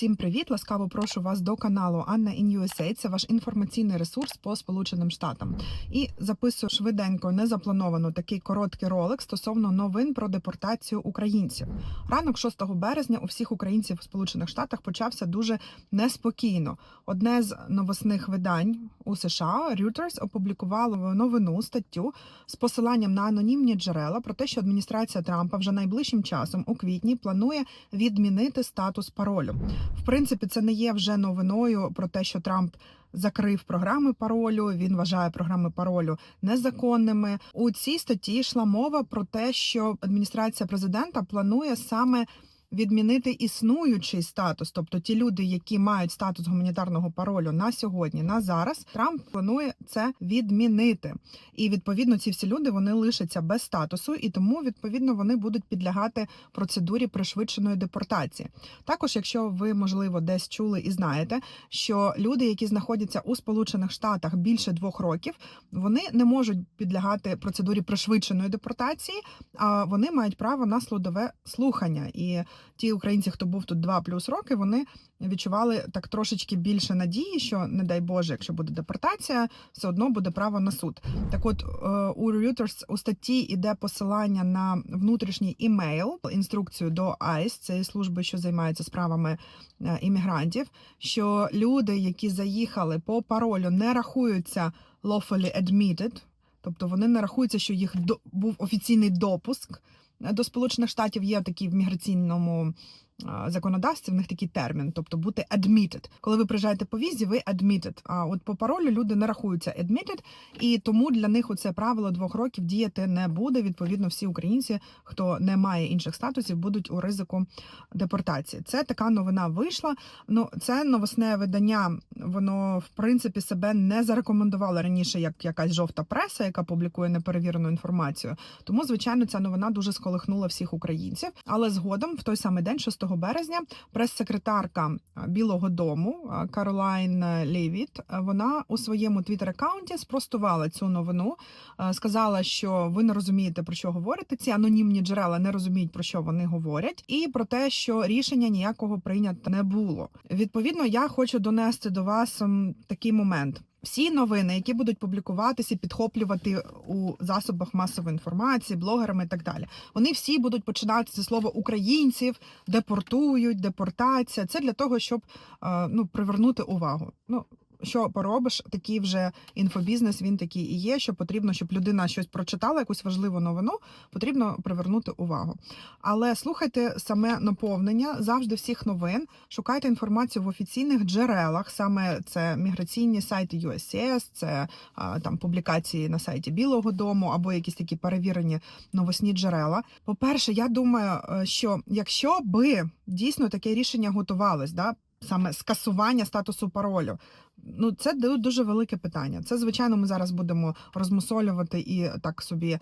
Всім привіт! Ласкаво прошу вас до каналу Анна in USA. Це ваш інформаційний ресурс по Сполученим Штатам. І записую швиденько незаплановано такий короткий ролик стосовно новин про депортацію українців. Ранок 6 березня у всіх українців в Сполучених Штатах почався дуже неспокійно. Одне з новосних видань у США Reuters опублікувало новину статтю з посиланням на анонімні джерела про те, що адміністрація Трампа вже найближчим часом у квітні планує відмінити статус паролю. В принципі, це не є вже новиною про те, що Трамп закрив програми паролю. Він вважає програми паролю незаконними. У цій статті йшла мова про те, що адміністрація президента планує саме. Відмінити існуючий статус, тобто ті люди, які мають статус гуманітарного паролю на сьогодні, на зараз, Трамп планує це відмінити. І відповідно ці всі люди вони лишаться без статусу, і тому відповідно вони будуть підлягати процедурі пришвидшеної депортації. Також, якщо ви можливо десь чули і знаєте, що люди, які знаходяться у Сполучених Штатах більше двох років, вони не можуть підлягати процедурі пришвидшеної депортації, а вони мають право на судове слухання. І ті українці, хто був тут два плюс роки, вони відчували так трошечки більше надії, що не дай Боже, якщо буде депортація, все одно буде право на суд. Так, от е, у Reuters у статті іде посилання на внутрішній імейл, інструкцію до ICE, цієї служби, що займається справами е, іммігрантів, що люди, які заїхали по паролю, не рахуються lawfully admitted, тобто вони не рахуються, що їх до був офіційний допуск до Сполучених Штатів. Є такі в міграційному законодавстві, в них такий термін, тобто бути admitted. Коли ви приїжджаєте по візі, ви admitted. А от по паролю люди не рахуються admitted, і тому для них оце правило двох років діяти не буде. Відповідно, всі українці, хто не має інших статусів, будуть у ризику депортації. Це така новина вийшла. Ну, це новосне видання. Воно в принципі себе не зарекомендувало раніше як якась жовта преса, яка публікує неперевірену інформацію. Тому, звичайно, ця новина дуже сколихнула всіх українців. Але згодом, в той самий день, 6 березня, прес-секретарка Білого Дому Каролайн Левіт, вона у своєму твіттер-аккаунті спростувала цю новину, е, сказала, що ви не розумієте про що говорите. Ці анонімні джерела не розуміють про що вони говорять, і про те, що рішення ніякого прийнято не було. Відповідно, я хочу донести до вас такий момент. Всі новини, які будуть публікуватися, підхоплювати у засобах масової інформації, блогерами і так далі, вони всі будуть починати зі слова українців, депортують, депортація. Це для того, щоб е, ну привернути увагу. Ну що поробиш, такий вже інфобізнес, він такий і є. Що потрібно, щоб людина щось прочитала, якусь важливу новину, потрібно привернути увагу. Але слухайте саме наповнення завжди всіх новин. Шукайте інформацію в офіційних джерелах. Саме це міграційні сайти USCIS, це там публікації на сайті Білого Дому або якісь такі перевірені новосні джерела. По-перше, я думаю, е, що якщо би дійсно таке рішення готувалось, да. Саме скасування статусу паролю. Ну, це ду- дуже велике питання. Це, звичайно, ми зараз будемо розмусолювати і так собі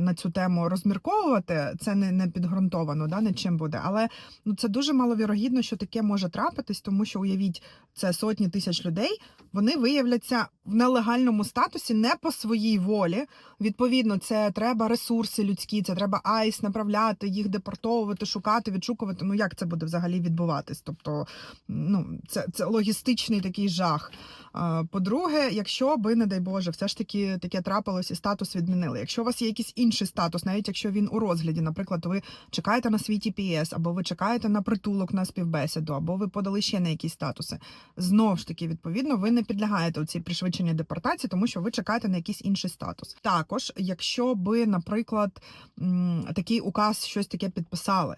на цю тему розмірковувати. Це не, не підґрунтовано, да, нічим буде. Але ну, це дуже маловірогідно, що таке може трапитись, тому що уявіть, це сотні тисяч людей. Вони виявляться в нелегальному статусі не по своїй волі. Відповідно, це треба ресурси людські, це треба айс направляти, їх депортовувати, шукати, відшукувати. Ну як це буде взагалі відбуватись? Тобто, ну це, це логістичний такий жах. А, По-друге, якщо би, не дай Боже, все ж таки таке трапилось і статус відмінили. Якщо у вас є якийсь інший статус, навіть якщо він у розгляді, наприклад, ви чекаєте на свій TPS, або ви чекаєте на притулок на співбесіду, або ви подали ще на якісь статуси. Знов ж таки, відповідно, ви не підлягаєте у цій пришвидшеній депортації, тому що ви чекаєте на якийсь інший статус. Також, якщо би, наприклад, такий указ щось таке підписали.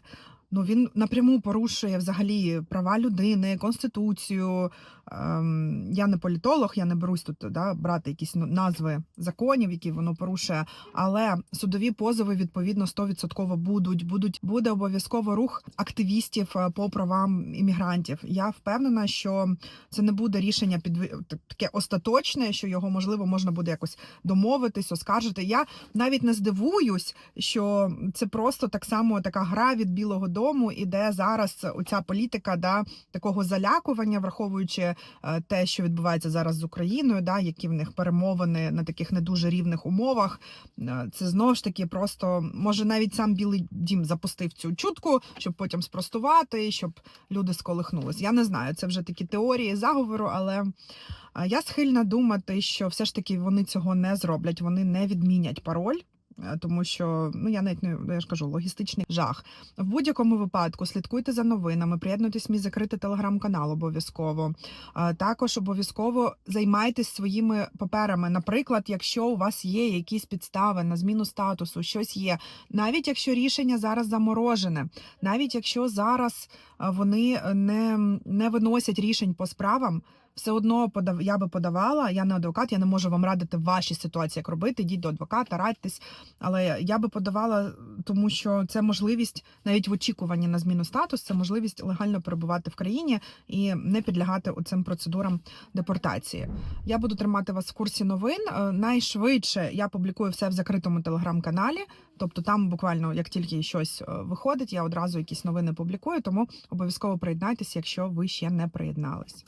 Ну він напряму порушує взагалі права людини, конституцію. Ем, я не політолог, я не берусь тут да, брати якісь ну, назви законів, які воно порушує. Але судові позови відповідно 100% будуть. Будуть буде обов'язково рух активістів е, по правам іммігрантів. Я впевнена, що це не буде рішення під таке остаточне, що його можливо можна буде якось домовитись, оскаржити. Я навіть не здивуюсь, що це просто так само така гра від Білого Дому. Тому іде зараз оця політика да, такого залякування, враховуючи е, те, що відбувається зараз з Україною, да, які в них перемовини на таких не дуже рівних умовах. Е, Це знову ж таки просто може навіть сам Білий Дім запустив цю чутку, щоб потім спростувати, щоб люди сколихнулись. Я не знаю, це вже такі теорії заговору, але е, я схильна думати, що все ж таки вони цього не зроблять, вони не відмінять пароль. Е, Тому що ну я навіть не я ж кажу логістичний жах. В будь-якому випадку слідкуйте за новинами, приєднуйтесь в мій закритий телеграм-канал обов'язково. Також обов'язково займайтесь своїми паперами. Наприклад, якщо у вас є якісь підстави на зміну статусу, щось є, навіть якщо рішення зараз заморожене, навіть якщо зараз вони не, не виносять рішень по справам. Все одно подав, я би подавала. Я не адвокат, я не можу вам радити в вашій ситуації, як робити. Йдіть до адвоката, радьтесь. Але я би подавала, тому що це можливість навіть в очікуванні на зміну статус, це можливість легально перебувати в країні і не підлягати цим процедурам депортації. Я буду тримати вас в курсі новин. Е, Найшвидше я публікую все в закритому телеграм-каналі. Тобто там буквально як тільки щось е, виходить, я одразу якісь новини публікую. Тому обов'язково приєднайтеся, якщо ви ще не приєднались.